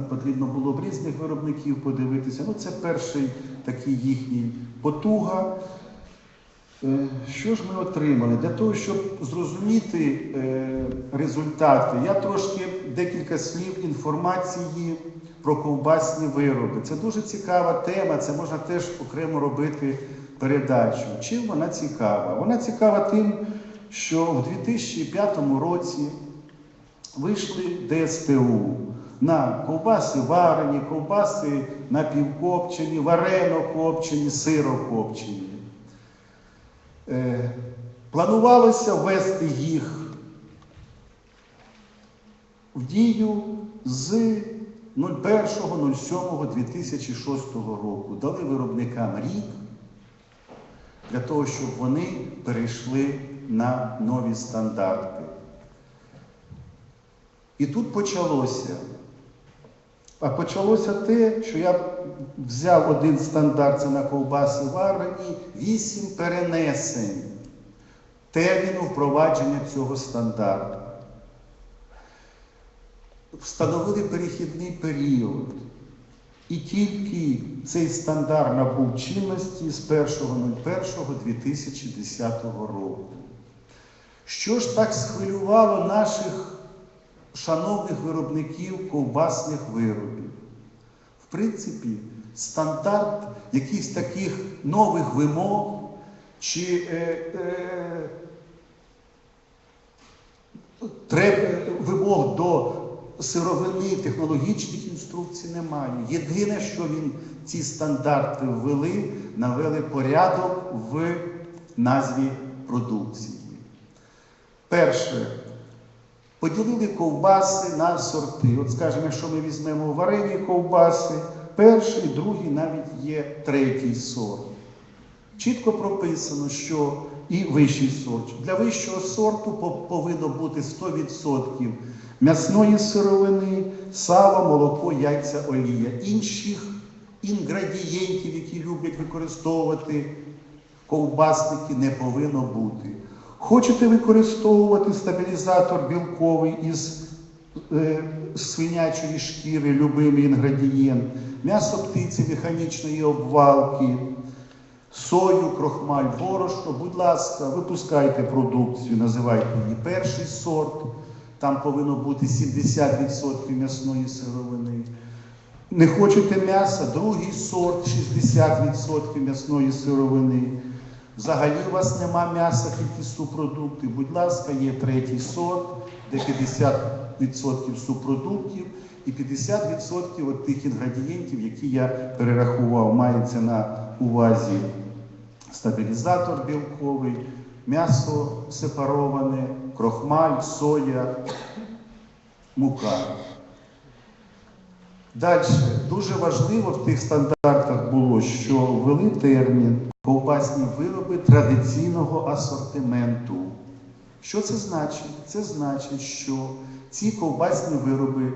потрібно було б різних виробників подивитися. Ну, це перший такий їхній потуга. Е, Що ж ми отримали? Для того, щоб зрозуміти е, результати, я трошки декілька слів інформації про ковбасні вироби. Це дуже цікава тема, це можна теж окремо робити передачу. Чим вона цікава? Вона цікава тим, що в 2005 році вийшли ДСТУ на ковбаси варені, ковбаси напівкопчені, варено копчені, сирокопчені. Е, Планувалося ввести їх в дію з 01.07.2006 року. Дали виробникам рік для того, щоб вони перейшли на нові стандарти. І тут почалося. А почалося те, що я взяв один стандарт це на ковбаси варені, вісім перенесень терміну впровадження цього стандарту. Встановили перехідний період. І тільки цей стандарт набув чинності з 1.01.2010 року. Що ж так схвилювало наших шановних виробників ковбасних виробів? В принципі, стандарт якихось таких нових вимог чи е, е, треб, вимог до сировини, технологічних інструкцій немає. Єдине, що він ці стандарти ввели, навели порядок в назві продукції. Перше, поділили ковбаси на сорти. От скажімо, якщо ми візьмемо варені ковбаси, перший, другий, навіть є третій сорт. Чітко прописано, що і вищий сорт. Для вищого сорту повинно бути 100% м'ясної сировини, сало, молоко, яйця, олія. Інших інгредієнтів, які люблять використовувати ковбасники, не повинно бути. Хочете використовувати стабілізатор білковий із е, свинячої шкіри, любимий інгредієнт, м'ясо птиці механічної обвалки, сою, крохмаль, борошно, будь ласка, випускайте продукцію, називайте її перший сорт. Там повинно бути 70% м'ясної сировини. Не хочете м'яса, другий сорт 60% м'ясної сировини. Взагалі у вас нема м'яса, тільки субпродукти. Будь ласка, є третій сорт, де 50% субпродуктів і 50% от тих інгредієнтів, які я перерахував, мається на увазі стабілізатор білковий, м'ясо сепароване, крохмаль, соя, мука. Далі, дуже важливо в тих стандартах було, що ввели термін ковбасні вироби традиційного асортименту. Що це значить? Це значить, що ці ковбасні вироби,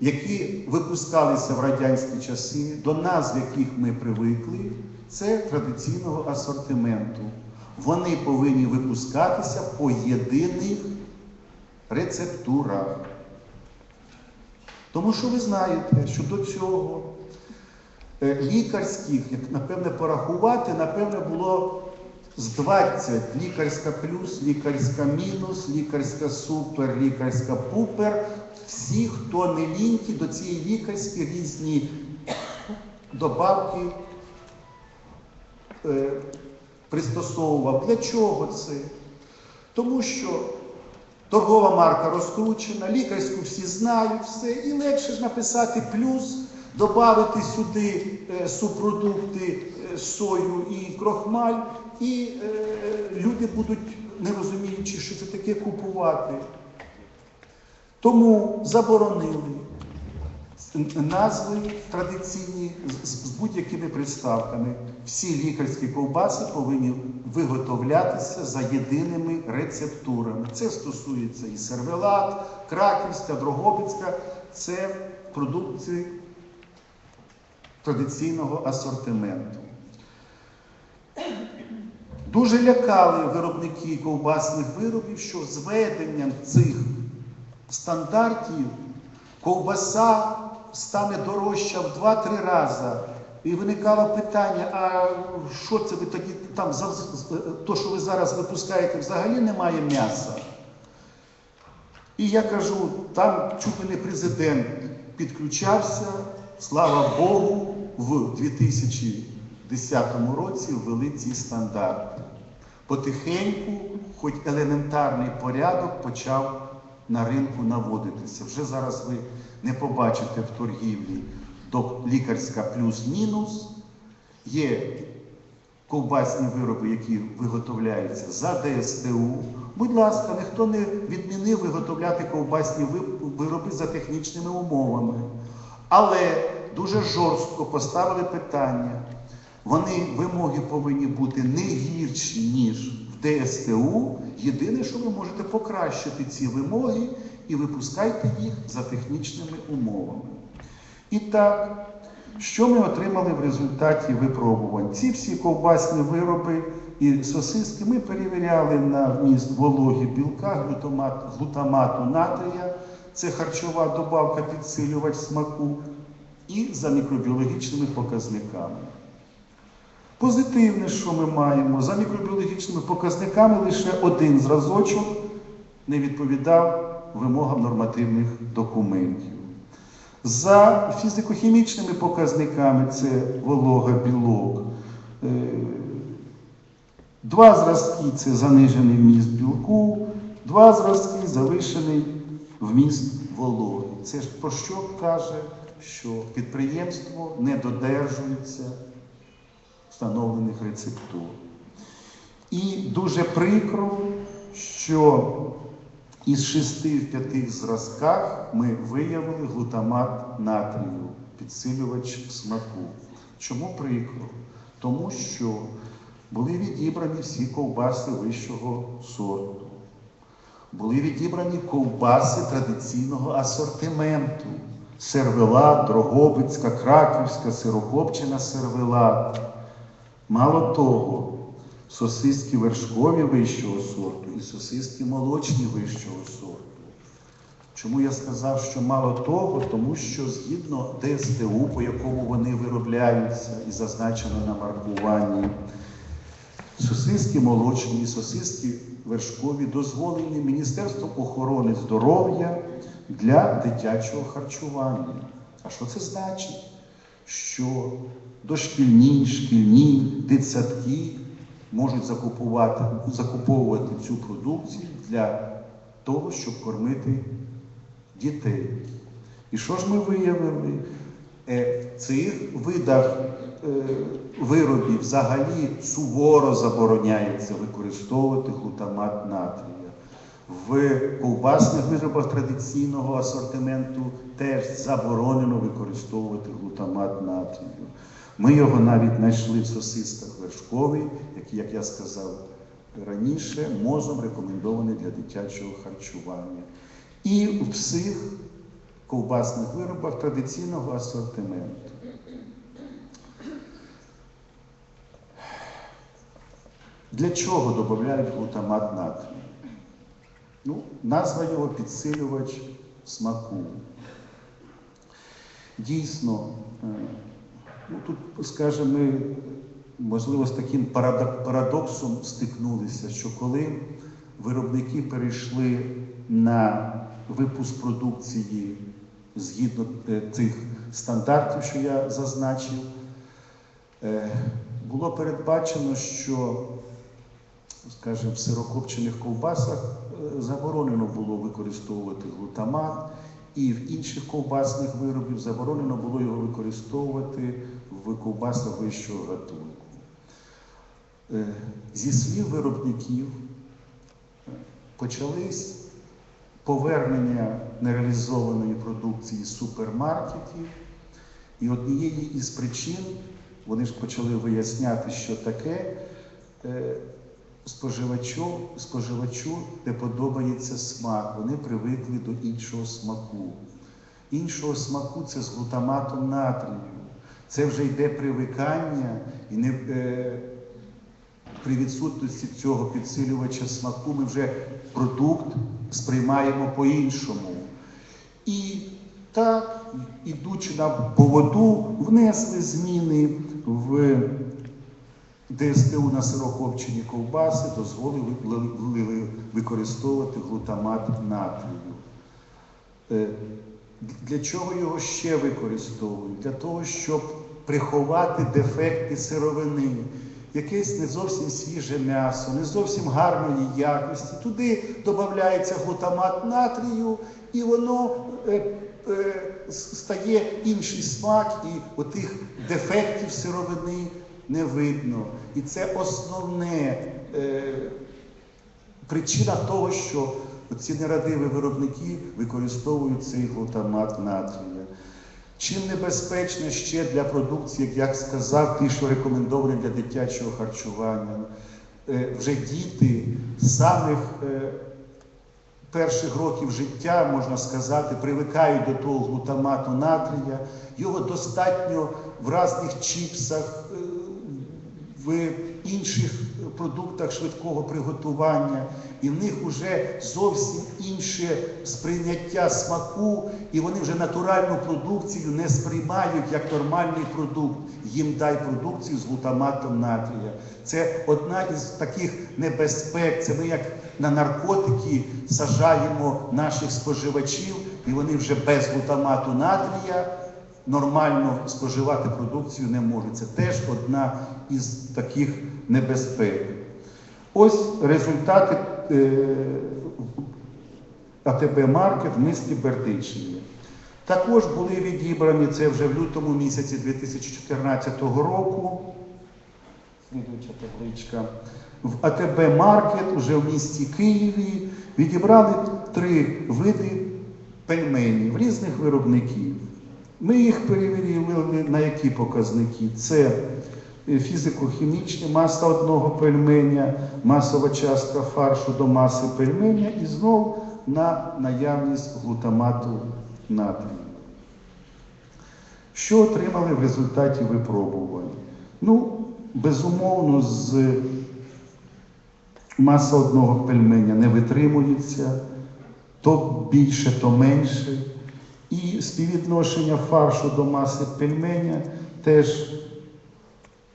які випускалися в радянські часи, до назв яких ми привикли, це традиційного асортименту. Вони повинні випускатися по єдиних рецептурах. Тому що ви знаєте, що до цього лікарських, як напевне, порахувати, напевне, було з 20 лікарська плюс, лікарська мінус, лікарська супер, лікарська пупер. Всі, хто не лінькі, до цієї лікарські різні добавки е, пристосовував. Для чого це? Тому що торгова марка розкручена, лікарську всі знають все, і легше ж написати плюс, додати сюди е, субпродукти, е, сою і крохмаль, і е, люди будуть, не розуміючи, що це таке купувати. Тому заборонили назви традиційні з будь-якими приставками. Всі лікарські ковбаси повинні виготовлятися за єдиними рецептурами. Це стосується і сервелат, краківська, дрогобицька. Це продукції традиційного асортименту. Дуже лякали виробники ковбасних виробів, що з введенням цих стандартів ковбаса стане дорожча в 2-3 рази. І виникало питання: а що це ви тоді там то, що ви зараз випускаєте, взагалі немає м'яса? І я кажу, там чуть не президент підключався, слава Богу, в 2010 році ввели ці стандарти. Потихеньку, хоч елементарний порядок почав на ринку наводитися. Вже зараз ви не побачите в торгівлі лікарська плюс-мінус. Є ковбасні вироби, які виготовляються за ДСТУ. Будь ласка, ніхто не відмінив виготовляти ковбасні вироби за технічними умовами. Але дуже жорстко поставили питання. Вони вимоги повинні бути не гірші, ніж в ДСТУ. Єдине, що ви можете покращити ці вимоги і випускайте їх за технічними умовами. І так, що ми отримали в результаті випробувань? Ці всі ковбасні вироби і сосиски ми перевіряли на вміст вологі білка, глутамату натрія, це харчова добавка підсилювач смаку, і за мікробіологічними показниками. Позитивне, що ми маємо, за мікробіологічними показниками лише один зразочок не відповідав вимогам нормативних документів. За фізико-хімічними показниками це волога, білок. е, Два зразки це занижений вміст білку, два зразки завищений вміст вологи. Це ж про що каже, що підприємство не додержується встановлених рецептур. І дуже прикро, що із шести в п'яти зразках ми виявили глутамат натрію, підсилювач смаку. Чому прикро? Тому що були відібрані всі ковбаси вищого сорту. Були відібрані ковбаси традиційного асортименту. Сервелат, Дрогобицька, Краківська, сирокопчена сервелат. Мало того, сосиски вершкові вищого сорту і сосиски молочні вищого сорту. Чому я сказав, що мало того, тому що згідно ДСТУ, по якому вони виробляються і зазначено на маркуванні, сосиски молочні і сосиски вершкові дозволені Міністерством охорони здоров'я для дитячого харчування. А що це значить? Що дошкільні, шкільні, дитсадки можуть закупувати, закуповувати цю продукцію для того, щоб кормити дітей. І що ж ми виявили? Е, В цих видах е, виробів взагалі суворо забороняється використовувати глутамат натрія. В ковбасних виробах традиційного асортименту теж заборонено використовувати глутамат натрію. Ми його навіть знайшли в сосисках вершковий, який, як я сказав раніше, мозом рекомендований для дитячого харчування. І в всіх ковбасних виробах традиційного асортименту. Для чого додають глутамат натрію? Ну, назва його підсилювач смаку. Дійсно, е, ну тут, скажімо, ми, можливо, з таким парадоксом стикнулися, що коли виробники перейшли на випуск продукції згідно е, цих стандартів, що я зазначив, е, було передбачено, що скажімо, в сирокопчених ковбасах е, заборонено було використовувати глутамат, і в інших ковбасних виробів заборонено було його використовувати в ковбасах вищого гатунку. Е, Зі слів виробників е, почались повернення нереалізованої продукції супермаркетів, і однією із причин вони ж почали виясняти, що таке. Споживачу, споживачу не подобається смак, вони привикли до іншого смаку. Іншого смаку це з глутаматом натрію. Це вже йде привикання, і не, е, при відсутності цього підсилювача смаку ми вже продукт сприймаємо по-іншому. І Так, ідучи на поводу, внесли зміни в ДСТУ на сирокопчені ковбаси, дозволили використовувати глутамат натрію. Е, Для чого його ще використовують? Для того, щоб приховати дефекти сировини, якесь не зовсім свіже м'ясо, не зовсім гарної якості. Туди додається глутамат натрію, і воно е, е, стає інший смак, і отих дефектів сировини не видно. І це основне. Е, причина того, що ці нерадиві виробники використовують цей глутамат натрія. Чим небезпечно ще для продукції, як я сказав, ті, що рекомендовані для дитячого харчування. Е, Вже діти з самих е, перших років життя, можна сказати, привикають до того глутамату натрія. Його достатньо в різних чіпсах, е, в інших продуктах швидкого приготування, і в них вже зовсім інше сприйняття смаку, і вони вже натуральну продукцію не сприймають як нормальний продукт. Їм дай продукцію з глутаматом натрія. Це одна із таких небезпек. Це ми як на наркотики сажаємо наших споживачів, і вони вже без глутамату натрія нормально споживати продукцію не можуть. Це теж одна із таких небезпек. Ось результати е, АТБ Маркет в місті Бердичеві. Також були відібрані це вже в лютому місяці 2014 року. Слідуюча табличка. В АТБ Маркет уже в місті Києві відібрали три види пельменів різних виробників. Ми їх перевірили на які показники? Це е, фізико-хімічні, маса одного пельменя, масова частка фаршу до маси пельменя і знов на наявність глутамату натрію. Що отримали в результаті випробувань? Ну, безумовно, з маса одного пельменя не витримується, то більше, то менше. І співвідношення фаршу до маси пельменя теж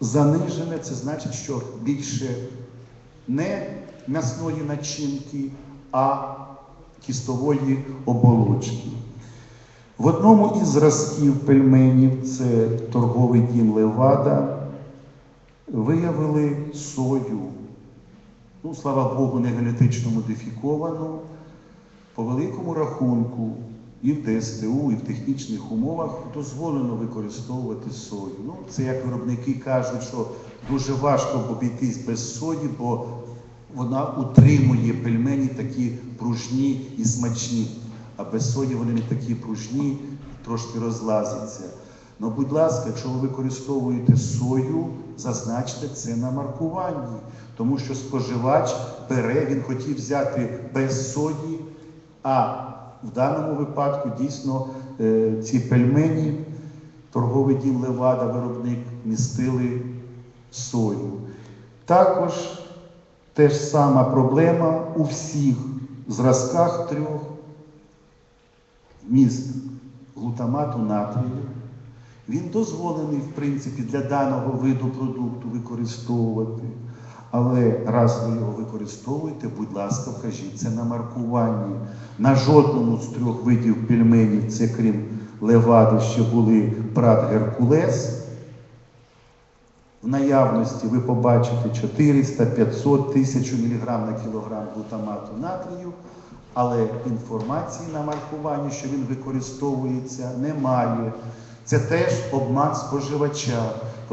занижене. Це значить, що більше не м'ясної начинки, а кістової оболочки. В одному із зразків пельменів, це торговий дім Левада, виявили сою. Ну, слава Богу, не генетично модифіковану. По великому рахунку і в ДСТУ, і в технічних умовах дозволено використовувати сою. Ну, це як виробники кажуть, що дуже важко обійтись без сої, бо вона утримує пельмені такі пружні і смачні. А без сої вони не такі пружні, трошки розлазяться. Ну, будь ласка, якщо ви використовуєте сою, зазначте це на маркуванні, тому що споживач бере, він хотів взяти без сої, а в даному випадку дійсно е, ці пельмені, торговий дім Левада, виробник містили сою. Також те ж сама проблема у всіх зразках трьох міст глутамату натрію. Він дозволений, в принципі, для даного виду продукту використовувати. Але раз ви його використовуєте, будь ласка, вкажіть це на маркуванні. На жодному з трьох видів пельменів, це крім левади, ще були брат Геркулес. В наявності ви побачите 400, 500, 1000 мг на кілограм глутамату натрію, але інформації на маркуванні, що він використовується, немає. Це теж обман споживача,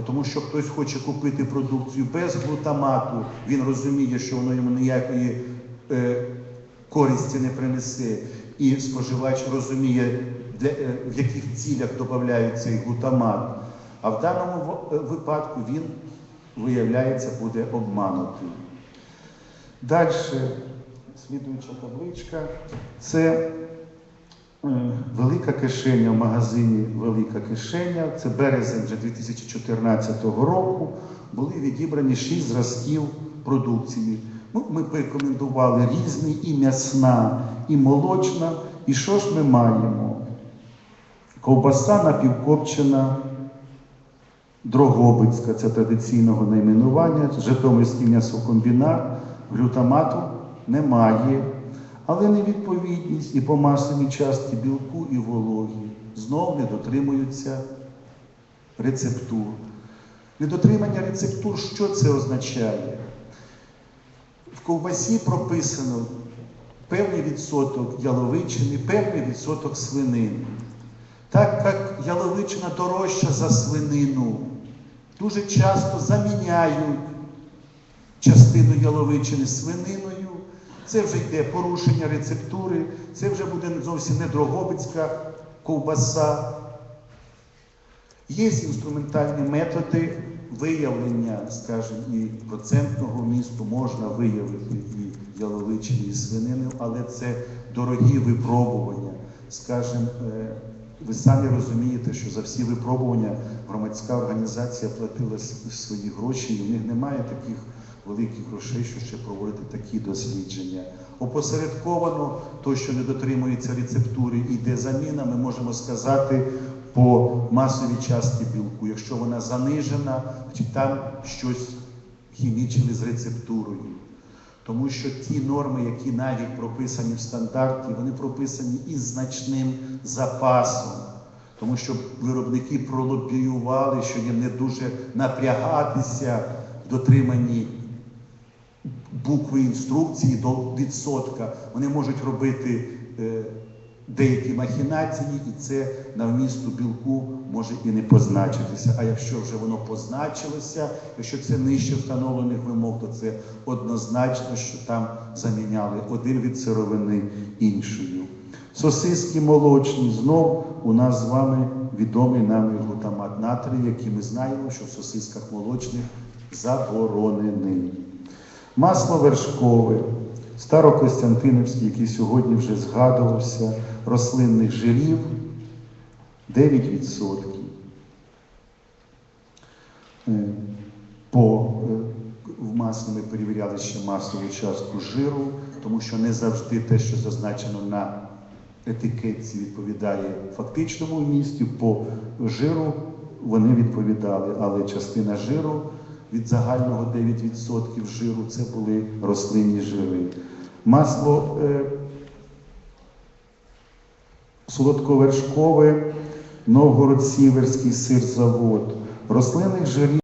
тому що хтось хоче купити продукцію без глутамату, він розуміє, що воно йому ніякої е, користі не принесе. І споживач розуміє, для, е, в яких цілях додають цей глутамат. А в даному е, випадку він, виявляється, буде обманутий. Далі, слідуюча табличка, це велика кишеня в магазині Велика кишеня. Це березень вже 2014 року. Були відібрані шість зразків продукції. Ну, ми порекомендували різні і м'ясна, і молочна. І що ж ми маємо? Ковбаса напівкопчена, Дрогобицька, це традиційного найменування, Житомирський м'ясокомбінат, глютамату немає, але невідповідність і по масовій частці білку і вологі знов не дотримуються рецептур. Недотримання рецептур, що це означає? В ковбасі прописано певний відсоток яловичини, певний відсоток свинини. Так як яловичина дорожча за свинину, дуже часто заміняють частину яловичини свининою. Це вже йде порушення рецептури, це вже буде зовсім не дрогобицька ковбаса. Є інструментальні методи виявлення, скажімо, і процентного місту можна виявити і яловичини, і свинину, але це дорогі випробування. Скажімо, е, ви самі розумієте, що за всі випробування громадська організація платила свої гроші, і в них немає таких великих грошей, що ще проводити такі дослідження. Опосередковано, то, що не дотримується рецептури, і йде заміна, ми можемо сказати по масовій частці білку. Якщо вона занижена, значить там щось хімічили з рецептурою. Тому що ті норми, які навіть прописані в стандарті, вони прописані із значним запасом. Тому що виробники пролобіювали, що їм не дуже напрягатися в дотриманні букви інструкції до відсотка. Вони можуть робити е, деякі махінації, і це на вмісту білку може і не позначитися. А якщо вже воно позначилося, якщо це нижче встановлених вимог, то це однозначно, що там заміняли один від сировини іншою. Сосиски молочні знов у нас з вами відомий нами глутамат натрію, який ми знаємо, що в сосисках молочних заборонений. Масло вершкове, старокостянтинівський, який сьогодні вже згадувався, рослинних жирів 9%. Е, По, е, в маслі ми перевіряли ще маслову частку жиру, тому що не завжди те, що зазначено на етикетці, відповідає фактичному вмісті. По жиру вони відповідали, але частина жиру від загального 9% жиру це були рослинні жири. Масло е, солодковершкове, Новгород-Сіверський сирзавод, рослинних жирів.